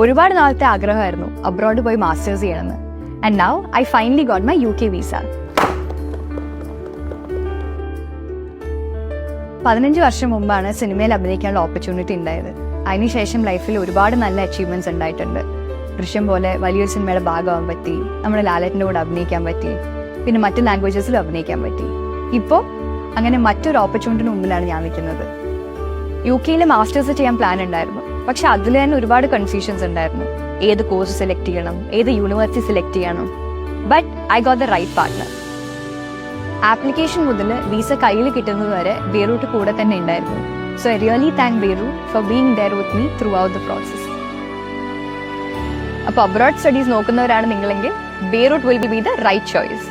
ഒരുപാട് നാളത്തെ ആഗ്രഹമായിരുന്നു അബ്രോഡ് പോയി മാസ്റ്റേഴ്സ് ചെയ്യണമെന്ന്. And now I finally got my U K visa പതിനഞ്ച് വർഷം മുമ്പാണ് സിനിമയിൽ അഭിനയിക്കാനുള്ള ഓപ്പർച്യൂണിറ്റി ഉണ്ടായത്. അതിനുശേഷം ലൈഫിൽ ഒരുപാട് നല്ല അച്ചീവ്മെന്റ്സ് ഉണ്ടായിട്ടുണ്ട്. ദൃശ്യം പോലെ വലിയൊരു സിനിമയുടെ ഭാഗമാകാൻ പറ്റി നമ്മുടെ ലാലറ്റിന്റെ കൂടെ അഭിനയിക്കാൻ പറ്റി പിന്നെ മറ്റു ലാംഗ്വേജസിലും അഭിനയിക്കാൻ പറ്റി. ഇപ്പോൾ അങ്ങനെ മറ്റൊരു ഓപ്പർച്യൂണിറ്റിന് മുമ്പിലാണ് ഞാൻ നിൽക്കുന്നത്. യു കെയിൽ മാസ്റ്റേഴ്സ് ചെയ്യാൻ പ്ലാൻ ഉണ്ടായിരുന്നു. പക്ഷെ അതിൽ തന്നെ ഒരുപാട് കൺഫ്യൂഷൻസ് ഉണ്ടായിരുന്നു. ഏത് കോഴ്സ് സെലക്ട് ചെയ്യണം? ഏത് യൂണിവേഴ്സിറ്റി സെലക്ട് ചെയ്യണം? But I got the right partner application മുതൽ വിസ കയ്യിൽ കിട്ടുന്നത് വരെ ബീറൂട്ട് കൂടെ തന്നെ ഉണ്ടായിരുന്നു. So I really thank Beeroot for being there with me throughout the process അപ്പോൾ അബ്രോഡ് സ്റ്റഡീസ് നോക്കുന്നവരാണ് നിങ്ങളെങ്കിൽ Beeroot will be be the right choice